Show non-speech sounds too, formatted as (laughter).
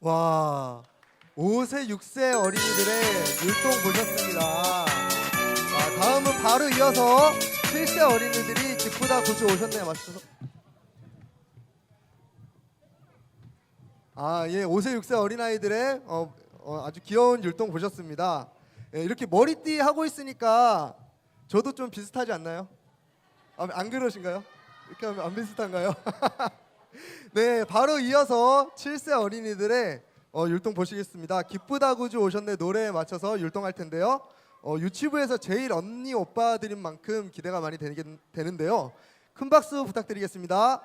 와, 5세, 6세 어린이들의 율동 보셨습니다. 자, 다음은 바로 이어서 7세 어린이들이 기쁘다 고주 오셨네요. 맞춰서. 아, 예, 5세, 6세 어린아이들의 어, 어, 아주 귀여운 율동 보셨습니다. 예, 이렇게 머리띠 하고 있으니까 저도 좀 비슷하지 않나요? 아, 안 그러신가요? 이렇게 하면 안 비슷한가요? (laughs) 네, 바로 이어서 7세 어린이들의 어, 율동 보시겠습니다. 기쁘다 구주 오셨네 노래에 맞춰서 율동할 텐데요. 어, 유치부에서 제일 언니 오빠들인 만큼 기대가 많이 되는, 되는데요. 큰 박수 부탁드리겠습니다.